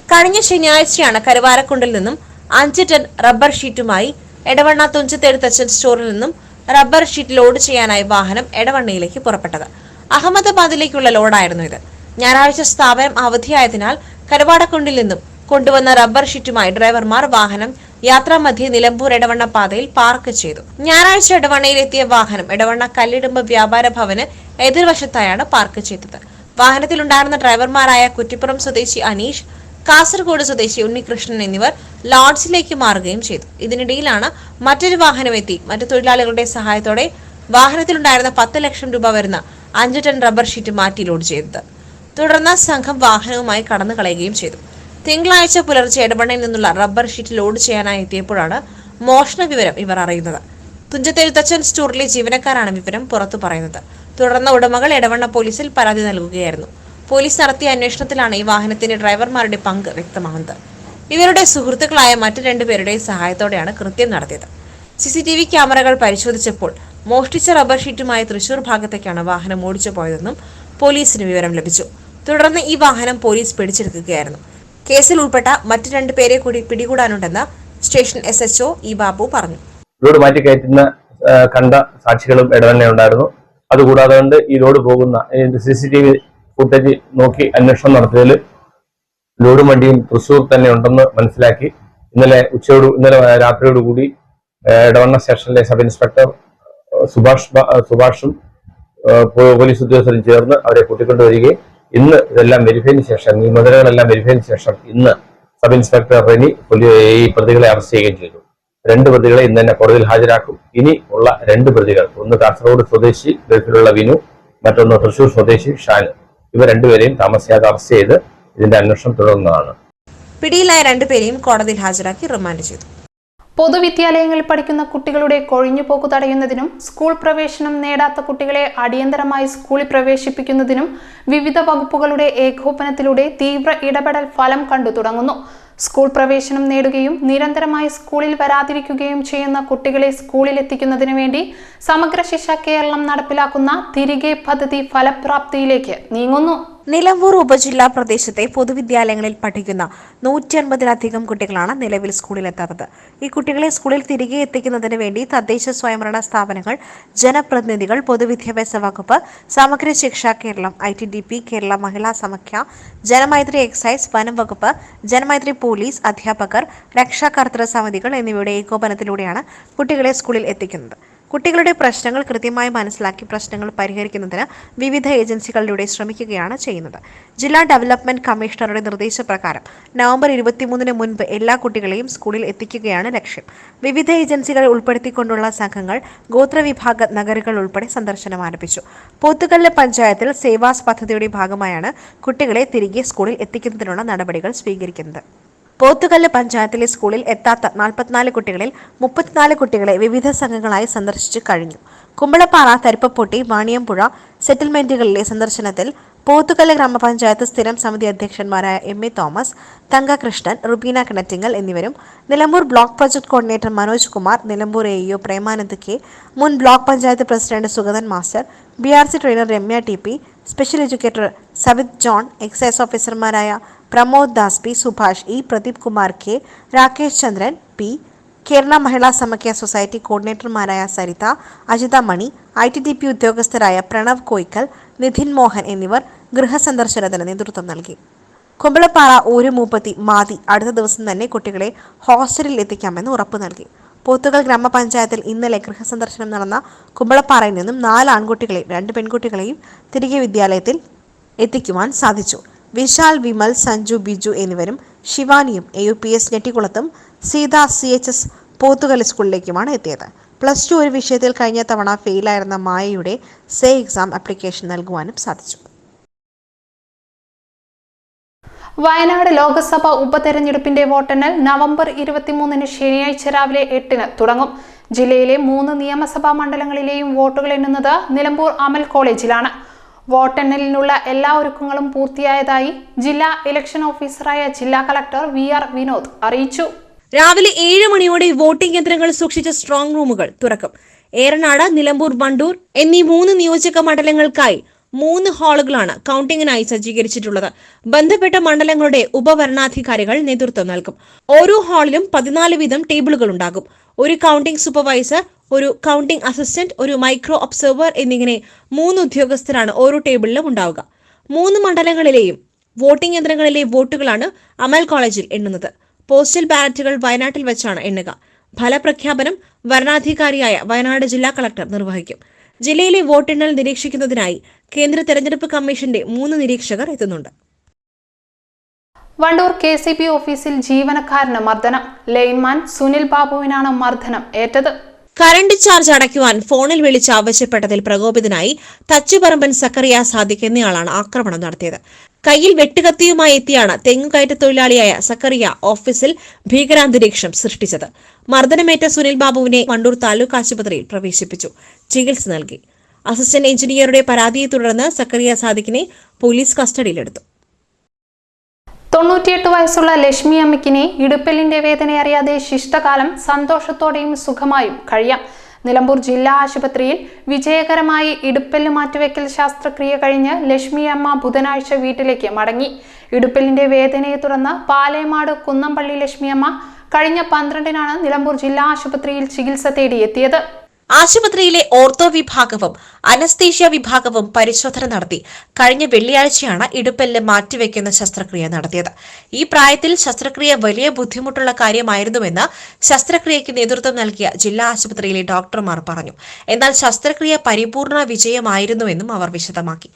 കഴിഞ്ഞ ശനിയാഴ്ചയാണ് കരുവാരക്കുണ്ടിൽ നിന്നും അഞ്ച് ടൺ റബ്ബർ ഷീറ്റുമായി എടവണ്ണ തുഞ്ചത്തെഴുത്തച്ഛൻ സ്റ്റോറിൽ നിന്നും റബ്ബർ ഷീറ്റ് ലോഡ് ചെയ്യാനായി വാഹനം എടവണ്ണയിലേക്ക് പുറപ്പെട്ടത്. അഹമ്മദാബാദിലേക്കുള്ള ലോഡായിരുന്നു ഇത്. ഞായറാഴ്ച സ്ഥാപനം അവധിയായതിനാൽ കരുവാടക്കുണ്ടിൽ നിന്നും കൊണ്ടുവന്ന റബ്ബർ ഷീറ്റുമായി ഡ്രൈവർമാർ വാഹനം യാത്രാമധ്യേ നിലമ്പൂർ ഇടവണ്ണ പാതയിൽ പാർക്ക് ചെയ്തു. ഞായറാഴ്ച എടവണ്ണയിലെത്തിയ വാഹനം ഇടവണ്ണ കല്ലിടുമ്പ് വ്യാപാര ഭവന് എതിർവശത്തായാണ് പാർക്ക് ചെയ്തത്. വാഹനത്തിലുണ്ടായിരുന്ന ഡ്രൈവർമാരായ കുറ്റിപ്പുറം സ്വദേശി അനീഷ് കാസർഗോഡ് സ്വദേശി ഉണ്ണികൃഷ്ണൻ എന്നിവർ ലോഡ്ജിലേക്ക് മാറുകയും ചെയ്തു. ഇതിനിടയിലാണ് മറ്റൊരു വാഹനം എത്തി മറ്റു തൊഴിലാളികളുടെ സഹായത്തോടെ വാഹനത്തിലുണ്ടായിരുന്ന പത്ത് ലക്ഷം രൂപ വരുന്ന അഞ്ച് ടൺ റബ്ബർ ഷീറ്റ് മാറ്റി ലോഡ് ചെയ്തത്. തുടർന്ന് സംഘം വാഹനവുമായി കടന്നു കളയുകയും ചെയ്തു. തിങ്കളാഴ്ച പുലർച്ചെ എടവണ്ണയിൽ നിന്നുള്ള റബ്ബർ ഷീറ്റ് ലോഡ് ചെയ്യാനായി എത്തിയപ്പോഴാണ് മോഷണ വിവരം ഇവർ അറിയുന്നത്. തുഞ്ചത്തെഴുത്തച്ഛൻ സ്റ്റോറിലെ ജീവനക്കാരാണ് വിവരം പുറത്തു പറയുന്നത്. തുടർന്ന് ഉടമകൾ എടവണ്ണ പോലീസിൽ പരാതി നൽകുകയായിരുന്നു. പോലീസ് നടത്തിയ അന്വേഷണത്തിലാണ് ഈ വാഹനത്തിന്റെ ഡ്രൈവർമാരുടെ പങ്ക് വ്യക്തമാകുന്നത്. ഇവരുടെ സുഹൃത്തുക്കളായ മറ്റു രണ്ടുപേരുടെ സഹായത്തോടെയാണ് കൃത്യം നടത്തിയത്. സി സി ടി വി ക്യാമറകൾ പരിശോധിച്ചപ്പോൾ മോഷ്ടിച്ച റബ്ബർ ഷീറ്റുമായി തൃശൂർ ഭാഗത്തേക്കാണ് വാഹനം ഓടിച്ചു പോയതെന്നും പോലീസിന് വിവരം ലഭിച്ചു. തുടർന്ന് ഈ വാഹനം പോലീസ് പിടിച്ചെടുക്കുകയായിരുന്നു. കേസിൽ ഉൾപ്പെട്ട മറ്റു രണ്ടുപേരെ കൂടി പിടികൂടാനുണ്ടെന്ന് station S H E Babu പറഞ്ഞു. ലോഡ് മാറ്റി കയറ്റുന്ന കണ്ട സാക്ഷികളും ഇടതന്നെ ഉണ്ടായിരുന്നു. അതുകൂടാതെ കൊണ്ട് ഈ ലോഡ് പോകുന്ന C C T V footage നോക്കി അന്വേഷണം നടത്തിയതിൽ ലോഡും വണ്ടിയും തൃശൂർ തന്നെ ഉണ്ടെന്ന് മനസ്സിലാക്കി. ഇന്നലെ ഉച്ചയോട് ഇന്നലെ രാത്രിയോടുകൂടി ഇടവണ്ണ സ്റ്റേഷനിലെ സബ് ഇൻസ്പെക്ടർ സുഭാഷ് സുഭാഷും പോലീസ് ഉദ്യോഗസ്ഥരും ചേർന്ന് അവരെ കൂട്ടിക്കൊണ്ടുവരികയും ഇന്ന് ഇതെല്ലാം വെരിഫൈന് ശേഷം മുതലുകളെല്ലാം വെരിഫൈന് ശേഷം ഇന്ന് സബ് ഇൻസ്പെക്ടർ റെനി ഈ പ്രതികളെ അറസ്റ്റ് ചെയ്യുകയും ചെയ്തു. രണ്ട് പ്രതികളെ ഇന്ന് തന്നെ കോടതിയിൽ ഹാജരാക്കും. ഇനി ഉള്ള രണ്ട് പ്രതികൾ ഒന്ന് കാസർഗോഡ് സ്വദേശി ഗൾഫിലുള്ള വിനു മറ്റൊന്ന് തൃശൂർ സ്വദേശി ഷാൻ ഇവർ രണ്ടുപേരെയും താമസിയാതെ അറസ്റ്റ് ചെയ്ത് ഇതിന്റെ അന്വേഷണം തുടരുന്നതാണ് പിടിയിലായ രണ്ടുപേരെയും കോടതിയിൽ ഹാജരാക്കി റിമാൻഡ് ചെയ്തു. പൊതുവിദ്യാലയങ്ങളിൽ പഠിക്കുന്ന കുട്ടികളുടെ കൊഴിഞ്ഞുപോക്ക് തടയുന്നതിനും സ്കൂൾ പ്രവേശനം നേടാത്ത കുട്ടികളെ അടിയന്തരമായി സ്കൂളിൽ പ്രവേശിപ്പിക്കുന്നതിനും വിവിധ വകുപ്പുകളുടെ ഏകോപനത്തിലൂടെ തീവ്ര ഇടപെടൽ ഫലം കണ്ടു തുടങ്ങുന്നു. സ്കൂൾ പ്രവേശനം നേടുകയും നിരന്തരമായി സ്കൂളിൽ വരാതിരിക്കുകയും ചെയ്യുന്ന കുട്ടികളെ സ്കൂളിൽ എത്തിക്കുന്നതിനു വേണ്ടി സമഗ്ര ശിക്ഷ കേരളം നടപ്പിലാക്കുന്ന തിരികെ പദ്ധതി ഫലപ്രാപ്തിയിലേക്ക് നീങ്ങുന്നു. നിലമ്പൂർ ഉപജില്ലാ പ്രദേശത്തെ പൊതുവിദ്യാലയങ്ങളിൽ പഠിക്കുന്ന നൂറ്റി അൻപതിലധികം കുട്ടികളാണ് നിലവിൽ സ്കൂളിലെത്താത്തത്. ഈ കുട്ടികളെ സ്കൂളിൽ തിരികെ എത്തിക്കുന്നതിന് വേണ്ടി തദ്ദേശ സ്വയംഭരണ സ്ഥാപനങ്ങൾ ജനപ്രതിനിധികൾ പൊതുവിദ്യാഭ്യാസ വകുപ്പ് Samagra Shiksha Keralam I T D P Kerala Mahila Samakhya Janamaithri excise വനം വകുപ്പ് ജനമൈത്രി പോലീസ് അധ്യാപകർ രക്ഷാകർത്തൃ സമിതികൾ എന്നിവയുടെ ഏകോപനത്തിലൂടെയാണ് കുട്ടികളെ സ്കൂളിൽ എത്തിക്കുന്നത്. കുട്ടികളുടെ പ്രശ്നങ്ങൾ കൃത്യമായി മനസ്സിലാക്കി പ്രശ്നങ്ങൾ പരിഹരിക്കുന്നതിന് വിവിധ ഏജൻസികളിലൂടെ ശ്രമിക്കുകയാണ് ചെയ്യുന്നത്. ജില്ലാ ഡെവലപ്മെന്റ് കമ്മീഷണറുടെ നിർദ്ദേശപ്രകാരം നവംബർ ഇരുപത്തിമൂന്നിന് മുൻപ് എല്ലാ കുട്ടികളെയും സ്കൂളിൽ എത്തിക്കുകയാണ് ലക്ഷ്യം. വിവിധ ഏജൻസികൾ ഉൾപ്പെടുത്തിക്കൊണ്ടുള്ള സംഘങ്ങൾ ഗോത്രവിഭാഗ നഗരങ്ങൾ ഉൾപ്പെടെ സന്ദർശനം ആരംഭിച്ചു. പോത്തുകല്ല് പഞ്ചായത്തിൽ സേവാസ് പദ്ധതിയുടെ ഭാഗമായാണ് കുട്ടികളെ തിരികെ സ്കൂളിൽ എത്തിക്കുന്നതിനുള്ള നടപടികൾ സ്വീകരിക്കുന്നത്. പോത്തുകല്ല് പഞ്ചായത്തിലെ സ്കൂളിൽ എത്താത്ത നാൽപ്പത്തിനാല് കുട്ടികളിൽ മുപ്പത്തിനാല് കുട്ടികളെ വിവിധ സംഘങ്ങളായി സന്ദർശിച്ചു കഴിഞ്ഞു. കുമ്പളപ്പാറ തരിപ്പപ്പൊട്ടി വാണിയമ്പുഴ സെറ്റിൽമെന്റുകളിലെ സന്ദർശനത്തിൽ പോത്തുകല്ല് ഗ്രാമപഞ്ചായത്ത് സ്ഥിരം സമിതി അധ്യക്ഷന്മാരായ M A Thomas Thankakrishnan Rubeena Kinattingal എന്നിവരും Nilambur block project coordinator Manoj Kumar Nilambur A EO Premanand K മുൻ block panchayat president Sugathan master B R C trainer Ramya T P special educator Savith John excise ഓഫീസർമാരായ Pramod Das P Subhash E Pradeep Kumar K Rakesh Chandran P Kerala Mahila Samakhya society കോർഡിനേറ്റർമാരായ Saritha Ajitha Mani I T D P ഉദ്യോഗസ്ഥരായ Pranav Koickal Nidhin Mohan എന്നിവർ ഗൃഹസന്ദർശനത്തിന് നേതൃത്വം നൽകി. കുമ്പളപ്പാറ ഒരു മൂപ്പത്തി മാതി അടുത്ത ദിവസം തന്നെ കുട്ടികളെ ഹോസ്റ്റലിൽ എത്തിക്കാമെന്ന് ഉറപ്പു നൽകി. പോത്തുകൾ ഗ്രാമപഞ്ചായത്തിൽ ഇന്നലെ ഗൃഹസന്ദർശനം നടന്ന കുമ്പളപ്പാറയിൽ നിന്നും നാല് ആൺകുട്ടികളെയും രണ്ട് പെൺകുട്ടികളെയും തിരികെ വിദ്യാലയത്തിൽ എത്തിക്കുവാൻ സാധിച്ചു. വിശാൽ വിമൽ സഞ്ജു ബിജു എന്നിവരും ശിവാനിയും A U P S ഞെട്ടിക്കുളത്തും Seetha C H S Pothukal സ്കൂളിലേക്കുമാണ് എത്തിയത്. പ്ലസ് ടു ഒരു വിഷയത്തിൽ കഴിഞ്ഞ തവണ ഫെയിലായിരുന്ന മായയുടെ സേ എക്സാം ആപ്ലിക്കേഷൻ നൽകുവാനും സാധിച്ചു. വയനാട് ലോക്സഭാ ഉപതെരഞ്ഞെടുപ്പിന്റെ വോട്ടെണ്ണൽ നവംബർ ഇരുപത്തിമൂന്നിന് ശനിയാഴ്ച രാവിലെ എട്ടിന് തുടങ്ങും. ജില്ലയിലെ മൂന്ന് നിയമസഭാ മണ്ഡലങ്ങളിലെയും വോട്ടുകൾ എണ്ണുന്നത് നിലമ്പൂർ അമൽ കോളേജിലാണ്. വോട്ടെണ്ണലിനുള്ള എല്ലാ ഒരുക്കങ്ങളും പൂർത്തിയായതായി ജില്ലാ ഇലക്ഷൻ ഓഫീസറായ ജില്ലാ കളക്ടർ വി ആർ വിനോദ് അറിയിച്ചു. രാവിലെ ഏഴ് മണിയോടെ വോട്ടിംഗ് യന്ത്രങ്ങൾ സൂക്ഷിച്ച സ്ട്രോങ് റൂമുകൾ തുറക്കും. ഏറനാട് നിലമ്പൂർ വണ്ടൂർ എന്നീ മൂന്ന് നിയോജക മണ്ഡലങ്ങൾക്കായി മൂന്ന് ഹാളുകളാണ് കൗണ്ടിങ്ങിനായി സജ്ജീകരിച്ചിട്ടുള്ളത്. ബന്ധപ്പെട്ട മണ്ഡലങ്ങളുടെ ഉപവരണാധികാരികൾ നേതൃത്വം നൽകും. ഓരോ ഹാളിലും പതിനാല് വീതം ടേബിളുകൾ ഉണ്ടാകും. ഒരു കൗണ്ടിംഗ് സൂപ്പർവൈസർ ഒരു കൗണ്ടിംഗ് അസിസ്റ്റന്റ് ഒരു മൈക്രോ ഒബ്സർവർ എന്നിങ്ങനെ മൂന്ന് ഉദ്യോഗസ്ഥരാണ് ഓരോ ടേബിളിലും ഉണ്ടാവുക. മൂന്ന് മണ്ഡലങ്ങളിലെയും വോട്ടിംഗ് യന്ത്രങ്ങളിലെ വോട്ടുകളാണ് അമൽ കോളേജിൽ എണ്ണുന്നത്. പോസ്റ്റൽ ബാലറ്റുകൾ വയനാട്ടിൽ വെച്ചാണ് എണ്ണുക. ഫലപ്രഖ്യാപനം വരണാധികാരിയായ വയനാട് ജില്ലാ കളക്ടർ നിർവഹിക്കും. ജില്ലയിലെ വോട്ടെണ്ണൽ നിരീക്ഷിക്കുന്നതിനായി കേന്ദ്ര തെരഞ്ഞെടുപ്പ് കമ്മീഷന്റെ മൂന്ന് നിരീക്ഷകർ എത്തുന്നുണ്ട്. വണ്ടൂർ കെ സി ബി ഓഫീസിൽ ജീവനക്കാരന് മർദ്ദനം. ലൈൻമാൻ സുനിൽ ബാബുവിനാണ് മർദ്ദനം ഏറ്റത്. കറണ്ട് ചാർജ് അടയ്ക്കുവാൻ ഫോണിൽ വിളിച്ച് ആവശ്യപ്പെട്ടതിൽ പ്രകോപിതനായി തച്ചുപറമ്പൻ സക്കറിയ സാദിഖ് എന്നയാളാണ് ആക്രമണം നടത്തിയത്. കയ്യിൽ വെട്ടുകത്തിയുമായി എത്തിയാണ് തെങ്ങുകയറ്റ തൊഴിലാളിയായ സക്കറിയ ഓഫീസിൽ ഭീകരാന്തരീക്ഷം സൃഷ്ടിച്ചത്. മർദ്ദനമേറ്റ സുനിൽ ബാബുവിനെ വണ്ടൂർ താലൂക്ക് ആശുപത്രിയിൽ പ്രവേശിപ്പിച്ചു. ചികിത്സ നൽകി. അസിസ്റ്റന്റ് എഞ്ചിനീയറുടെ പരാതിയെ തുടർന്ന് സക്കറിയ സാദിഖിനെ പോലീസ് കസ്റ്റഡിയിലെടുത്തു. തൊണ്ണൂറ്റിയെട്ട് വയസ്സുള്ള ലക്ഷ്മി അമ്മയ്ക്കിനെ ഇടുപ്പലിന്റെ വേദന അറിയാതെ ശിഷ്ടകാലം സന്തോഷത്തോടെയും സുഖമായും കഴിയാം. നിലമ്പൂർ ജില്ലാ ആശുപത്രിയിൽ വിജയകരമായി ഇടുപ്പൽ മാറ്റിവെക്കൽ ശാസ്ത്രക്രിയ കഴിഞ്ഞ് ലക്ഷ്മി അമ്മ ബുധനാഴ്ച വീട്ടിലേക്ക് മടങ്ങി. ഇടുപ്പലിന്റെ വേദനയെ തുടർന്ന് പാലേമാട് കുന്നംപള്ളി ലക്ഷ്മിയമ്മ കഴിഞ്ഞ പന്ത്രണ്ടിനാണ് നിലമ്പൂർ ജില്ലാ ആശുപത്രിയിൽ ചികിത്സ തേടി എത്തിയത് ആശുപത്രിയിലെ ഓർത്തോ വിഭാഗവും അനസ്തീഷ്യ വിഭാഗവും പരിശോധന നടത്തി. കഴിഞ്ഞ വെള്ളിയാഴ്ചയാണ് ഇടുപ്പെല്ല് മാറ്റിവെക്കുന്ന ശസ്ത്രക്രിയ നടത്തിയത്. ഈ പ്രായത്തിൽ ശസ്ത്രക്രിയ വലിയ ബുദ്ധിമുട്ടുള്ള കാര്യമായിരുന്നുവെന്ന് ശസ്ത്രക്രിയയ്ക്ക് നേതൃത്വം നൽകിയ ജില്ലാ ആശുപത്രിയിലെ ഡോക്ടർമാർ പറഞ്ഞു. എന്നാൽ ശസ്ത്രക്രിയ പരിപൂർണ വിജയമായിരുന്നുവെന്നും അവർ വിശദമാക്കി.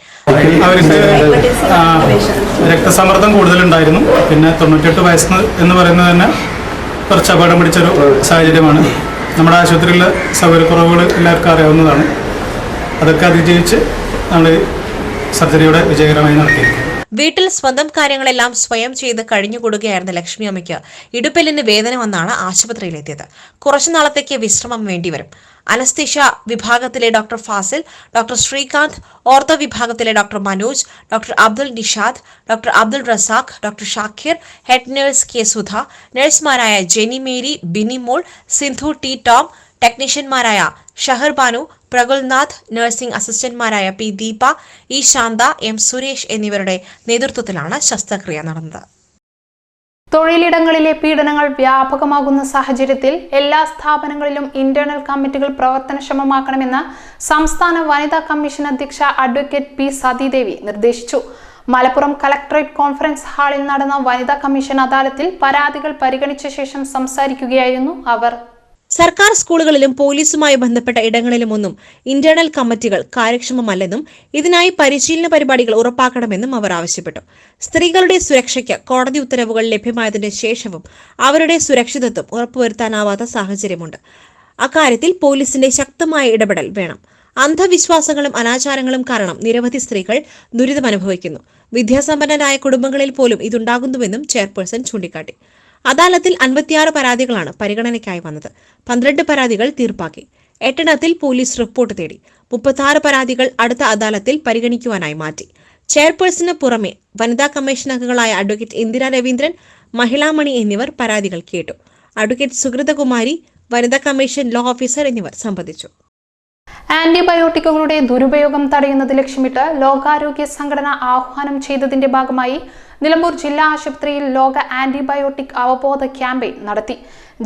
രക്തസമ്മർദ്ദം കൂടുതലുണ്ടായിരുന്നു. പിന്നെ തൊണ്ണൂറ്റെട്ട് വയസ്സ് എന്ന് പറയുന്നത് തന്നെ കുറച്ച് അപകടം പിടിച്ചൊരു സാഹചര്യമാണ്. നമ്മുടെ ആശുപത്രിയിലെ സൗകര്യക്കുറവുകൾ എല്ലാവർക്കും അറിയാവുന്നതാണ്. അതൊക്കെ അതിജീവിച്ച് നമ്മൾ സർജറിയുടെ വിജയകരമായി നടത്തിയിരിക്കും വീട്ടിൽ സ്വന്തം കാര്യങ്ങളെല്ലാം സ്വയം ചെയ്ത് കഴിഞ്ഞുകൂടുകയായിരുന്ന ലക്ഷ്മി അമ്മയ്ക്ക് ഇടുപ്പെല്ലിന് വേദന വന്നാണ് ആശുപത്രിയിലെത്തിയത്. കുറച്ചു നാളത്തേക്ക് വിശ്രമം വേണ്ടിവരും. അനസ്തീഷ വിഭാഗത്തിലെ doctor Fazil doctor Srikanth ortho വിഭാഗത്തിലെ doctor Manoj doctor Abdul Nishad doctor Abdul Razak doctor Shakir head nurse K Sudha നഴ്സുമാരായ Jenny Mary Binimol Sindhu T Tom ടെക്നീഷ്യന്മാരായ Shahar Banu Pragulnath nursing അസിസ്റ്റന്റുമാരായ P Deepa E Shantha M Suresh എന്നിവരുടെ നേതൃത്വത്തിലാണ് ശസ്ത്രക്രിയ നടന്നത്. തൊഴിലിടങ്ങളിലെ പീഡനങ്ങൾ വ്യാപകമാകുന്ന സാഹചര്യത്തിൽ എല്ലാ സ്ഥാപനങ്ങളിലും internal കമ്മിറ്റികൾ പ്രവർത്തനക്ഷമമാക്കണമെന്ന് സംസ്ഥാന വനിതാ കമ്മീഷൻ അധ്യക്ഷ അഡ്വക്കേറ്റ് പി സതീദേവി നിർദ്ദേശിച്ചു. മലപ്പുറം കലക്ടറേറ്റ് കോൺഫറൻസ് ഹാളിൽ നടന്ന വനിതാ കമ്മീഷൻ അദാലത്തിൽ പരാതികൾ പരിഗണിച്ച ശേഷം സംസാരിക്കുകയായിരുന്നു അവർ. സർക്കാർ സ്കൂളുകളിലും പോലീസുമായി ബന്ധപ്പെട്ട ഇടങ്ങളിലുമൊന്നും ഇന്റേണൽ കമ്മിറ്റികൾ കാര്യക്ഷമമല്ലെന്നും ഇതിനായി പരിശീലന പരിപാടികൾ ഉറപ്പാക്കണമെന്നും അവർ ആവശ്യപ്പെട്ടു. സ്ത്രീകളുടെ സുരക്ഷയ്ക്ക് കോടതി ഉത്തരവുകൾ ലഭ്യമായതിനു ശേഷവും അവരുടെ സുരക്ഷിതത്വം ഉറപ്പുവരുത്താനാവാത്ത സാഹചര്യമുണ്ട്. അക്കാര്യത്തിൽ പോലീസിന്റെ ശക്തമായ ഇടപെടൽ വേണം. അന്ധവിശ്വാസങ്ങളും അനാചാരങ്ങളും കാരണം നിരവധി സ്ത്രീകൾ ദുരിതമനുഭവിക്കുന്നു. വിദ്യാസമ്പന്നരായ കുടുംബങ്ങളിൽ പോലും ഇതുണ്ടാകുന്നുവെന്നും ചെയർപേഴ്സൺ ചൂണ്ടിക്കാട്ടി. അദാലത്തിൽ അൻപത്തിയാറ് പരാതികളാണ് പരിഗണനയ്ക്കായി വന്നത്. പന്ത്രണ്ട് പരാതികൾ തീർപ്പാക്കി. എട്ടെണ്ണത്തിൽ പോലീസ് റിപ്പോർട്ട് തേടി. മുപ്പത്തിയാറ് പരാതികൾ അടുത്ത അദാലത്തിൽ പരിഗണിക്കുവാനായി മാറ്റി. ചെയർപേഴ്സണ് പുറമെ വനിതാ കമ്മീഷൻ അംഗങ്ങളായ അഡ്വക്കേറ്റ് ഇന്ദിര രവീന്ദ്രൻ മഹിളാമണി എന്നിവർ പരാതികൾ കേട്ടു. അഡ്വക്കേറ്റ് സുഹൃതകുമാരി വനിതാ കമ്മീഷൻ ലോ ഓഫീസർ എന്നിവർ സംബന്ധിച്ചു. ആന്റിബയോട്ടിക്കുകളുടെ ദുരുപയോഗം തടയുന്നത് ലക്ഷ്യമിട്ട് ലോകാരോഗ്യ സംഘടന ആഹ്വാനം ചെയ്തതിന്റെ ഭാഗമായി നിലമ്പൂർ ജില്ലാ ആശുപത്രിയിൽ ലോക ആന്റിബയോട്ടിക് അവബോധ ക്യാമ്പയിൻ നടത്തി.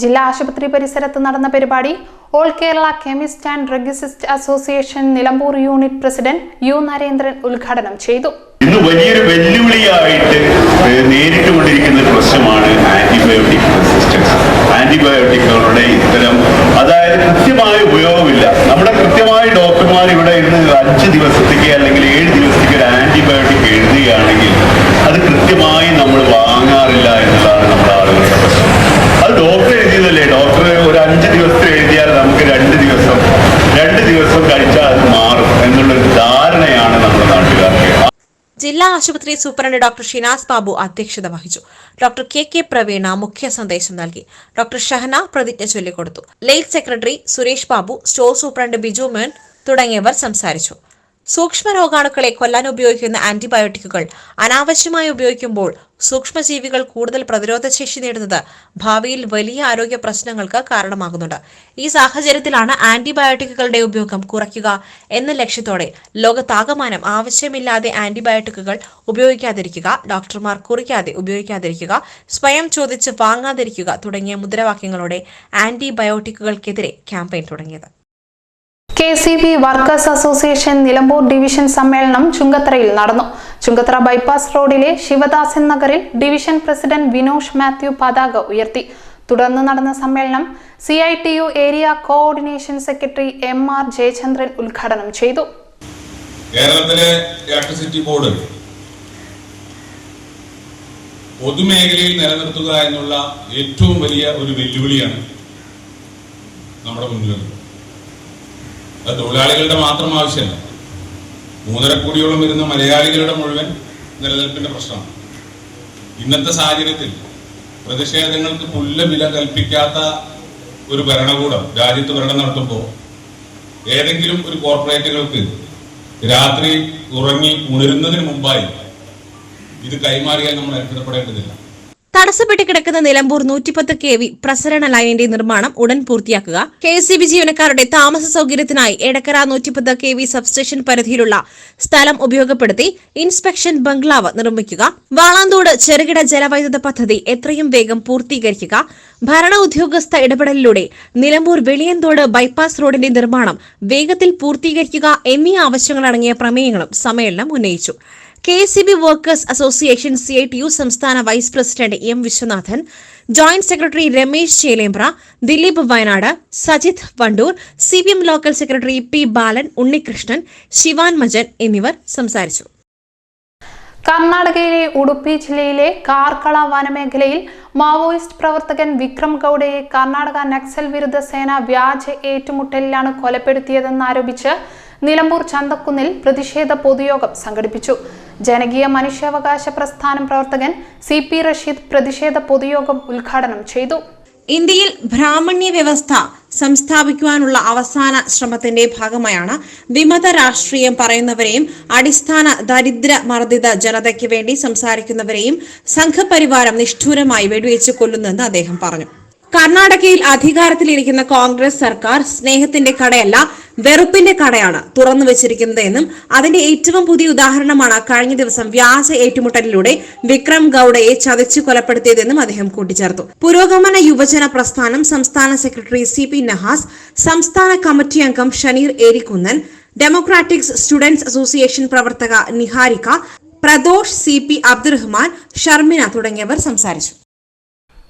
ജില്ലാ ആശുപത്രി പരിസരത്ത് നടന്ന പരിപാടി all Kerala chemist and druggist association Nilambur unit president U Narendran ഉദ്ഘാടനം ചെയ്തു. ഇന്ന് വലിയൊരു വെല്ലുവിളിയായിട്ട് നേരിട്ടുകൊണ്ടിരിക്കുന്ന പ്രശ്നമാണ് ആന്റിബയോട്ടിക് റെസിസ്റ്റൻസ്. ആന്റിബയോട്ടിക്കുകളുടെ ഇത്തരം അതായത് കൃത്യമായ ഉപയോഗമില്ല. നമ്മുടെ കൃത്യമായ ഡോക്ടർമാർ ഇവിടെ ഇരുന്ന് അഞ്ച് ദിവസത്തേക്ക് അല്ലെങ്കിൽ ഏഴ് ദിവസത്തേക്ക് ഒരു ആന്റിബയോട്ടിക് എഴുതുകയാണെങ്കിൽ അത് കൃത്യമായി നമ്മൾ വാങ്ങാറില്ല എന്നുള്ളതാണ് നമ്മുടെ ആളുകളുടെ പ്രശ്നം. അത് ഡോക്ടർ എഴുതിയതല്ലേ? ഡോക്ടർ ഒരു അഞ്ച് ദിവസത്തിൽ എഴുതിയാൽ നമുക്ക് രണ്ട് ദിവസം രണ്ട് ദിവസം കഴിച്ചാൽ അത് മാറും എന്നുള്ളൊരു ധാരണയാണ് നമ്മുടെ നാട്ടുകാർക്ക്. ജില്ലാ ആശുപത്രി സൂപ്രണ്ട് ഡോക്ടർ ഷിനാസ് ബാബു അധ്യക്ഷത വഹിച്ചു. ഡോക്ടർ കെ കെ പ്രവീണ മുഖ്യ സന്ദേശം നൽകി. ഡോക്ടർ ഷഹന പ്രതിജ്ഞ ചൊല്ലിക്കൊടുത്തു. Late secretary Suresh Babu store superintendent Biju മേൻ തുടങ്ങിയവർ സംസാരിച്ചു. സൂക്ഷ്മ രോഗാണുക്കളെ കൊല്ലാൻ ഉപയോഗിക്കുന്ന ആന്റിബയോട്ടിക്കുകൾ അനാവശ്യമായി ഉപയോഗിക്കുമ്പോൾ സൂക്ഷ്മജീവികൾ കൂടുതൽ പ്രതിരോധശേഷി നേടുന്നത് ഭാവിയിൽ വലിയ ആരോഗ്യ പ്രശ്നങ്ങൾക്ക് കാരണമാകുന്നുണ്ട്. ഈ സാഹചര്യത്തിലാണ് ആന്റിബയോട്ടിക്കുകളുടെ ഉപയോഗം കുറയ്ക്കുക എന്ന ലക്ഷ്യത്തോടെ ലോകത്താകമാനം ആവശ്യമില്ലാതെ ആന്റിബയോട്ടിക്കുകൾ ഉപയോഗിക്കാതിരിക്കുക ഡോക്ടർമാർ കുറിക്കാതെ ഉപയോഗിക്കാതിരിക്കുക സ്വയം ചോദിച്ച് വാങ്ങാതിരിക്കുക തുടങ്ങിയ മുദ്രാവാക്യങ്ങളോടെ ആന്റിബയോട്ടിക്കുകൾക്കെതിരെ ക്യാമ്പയിൻ തുടങ്ങിയത്. K C B workers association Nilambur division സമ്മേളനം ചുങ്കത്തറയിൽ നടന്നു. ചുങ്കത്തറ ബൈപ്പാസ് റോഡിലെ ശിവദാസൻ നഗറിൽ ഡിവിഷൻ പ്രസിഡന്റ് വിനോഷ് മാത്യു പതാക ഉയർത്തി. തുടർന്ന് നടന്ന സമ്മേളനം C I T U area coordination secretary M R Jayachandran ഉദ്ഘാടനം ചെയ്തു. കേരളത്തിലെ ഇലക്ട്രിസിറ്റി ബോർഡ് പൊതുമേഖലയിൽ നിലനിർത്തുക എന്നുള്ള ഏറ്റവും വലിയ ഒരു വെല്ലുവിളിയാണ് നമ്മുടെ മുന്നിലുള്ളത്. അത് തൊഴിലാളികളുടെ മാത്രം ആവശ്യമല്ല. മൂന്നര കോടിയോളം വരുന്ന മലയാളികളുടെ മുഴുവൻ നിലനിൽപ്പിന്റെ പ്രശ്നമാണ്. ഇന്നത്തെ സാഹചര്യത്തിൽ പ്രതിഷേധങ്ങൾക്ക് പുല്ല വില കൽപ്പിക്കാത്ത ഒരു ഭരണകൂടം രാജ്യത്ത് ഭരണം നടത്തുമ്പോൾ ഏതെങ്കിലും ഒരു കോർപ്പറേറ്റുകൾക്ക് രാത്രി ഉറങ്ങി ഉണരുന്നതിന് മുമ്പായി ഇത് കൈമാറിയാൽ നമ്മൾ അത്ഭുതപ്പെടേണ്ടതില്ല തടസ്സപ്പെട്ട് കിടക്കുന്ന നിലമ്പൂർ നൂറ്റിപ്പത്ത് കെ വി പ്രസരണ ലൈനിന്റെ നിർമ്മാണം ഉടൻ പൂർത്തിയാക്കുക. കെ എസ് സി ബി ജീവനക്കാരുടെ താമസ സൗകര്യത്തിനായി എടക്കര നൂറ്റിപ്പത്ത് കെ വി സബ്സ്റ്റേഷൻ പരിധിയിലുള്ള സ്ഥലം ഉപയോഗപ്പെടുത്തി ഇൻസ്പെക്ഷൻ ബംഗ്ലാവ് നിർമ്മിക്കുക. വാളാന്തോട് ചെറുകിട ജലവൈദ്യുത പദ്ധതി എത്രയും വേഗം പൂർത്തീകരിക്കുക. ഭരണ ഉദ്യോഗസ്ഥ ഇടപെടലിലൂടെ നിലമ്പൂർ വെളിയന്തോട് ബൈപ്പാസ് റോഡിന്റെ നിർമ്മാണം വേഗത്തിൽ പൂർത്തീകരിക്കുക എന്നീ ആവശ്യങ്ങളടങ്ങിയ പ്രമേയങ്ങളും സമ്മേളനം ഉന്നയിച്ചു. K C B workers association C I T U സംസ്ഥാന vice president M Viswanathan joint secretary Ramesh Chelembra Dileep Wayanad Sajith Wandoor C P M local secretary P Balan Unnikrishnan Shivan Majan എന്നിവർ സംസാരിച്ചു. കർണാടകയിലെ ഉടുപ്പി ജില്ലയിലെ കാർക്കള വനമേഖലയിൽ Maoist പ്രവർത്തകൻ വിക്രം ഗൌഡയെ കർണാടക നക്സൽ വിരുദ്ധ സേന വ്യാജ ഏറ്റുമുട്ടലിലാണ് കൊലപ്പെടുത്തിയതെന്നാരോപിച്ച് നിലമ്പൂർ ചന്തക്കുന്നിൽ പ്രതിഷേധ പൊതുയോഗം സംഘടിപ്പിച്ചു. ജനകീയ മനുഷ്യാവകാശ പ്രസ്ഥാനം പ്രവർത്തകൻ സി പി റഷീദ് പ്രതിഷേധ പൊതുയോഗം ഉദ്ഘാടനം ചെയ്തു. ഇന്ത്യയിൽ ബ്രാഹ്മണ്യ വ്യവസ്ഥ സംസ്ഥാപിക്കുവാനുള്ള അവസാന ശ്രമത്തിന്റെ ഭാഗമായാണ് വിമത രാഷ്ട്രീയം പറയുന്നവരെയും അടിസ്ഥാന ദരിദ്ര മർദ്ദിത ജനതയ്ക്ക് വേണ്ടി സംസാരിക്കുന്നവരെയും സംഘപരിവാരം നിഷ്ഠൂരമായി വെടിവെച്ച് കൊല്ലുന്നതെന്ന് അദ്ദേഹം പറഞ്ഞു. കർണാടകയിൽ അധികാരത്തിലിരിക്കുന്ന കോൺഗ്രസ് സർക്കാർ സ്നേഹത്തിന്റെ കടയല്ല വെറുപ്പിന്റെ കടയാണ് തുറന്നു വെച്ചിരിക്കുന്നത് എന്നും അതിന്റെ ഏറ്റവും പുതിയ ഉദാഹരണമാണ് കഴിഞ്ഞ ദിവസം വ്യാജ ഏറ്റുമുട്ടലിലൂടെ വിക്രം ഗൌഡയെ ചതച്ചു കൊലപ്പെടുത്തിയതെന്നും അദ്ദേഹം കൂട്ടിച്ചേർത്തു. പുരോഗമന യുവജന പ്രസ്ഥാനം സംസ്ഥാന സെക്രട്ടറി സി പി നഹാസ് സംസ്ഥാന കമ്മിറ്റി അംഗം Shaneer Erikkunnan democratic students association പ്രവർത്തക നിഹാരിക പ്രദോഷ് സി പി അബ്ദുറഹ്മാൻ ഷർമിന തുടങ്ങിയവർ സംസാരിച്ചു.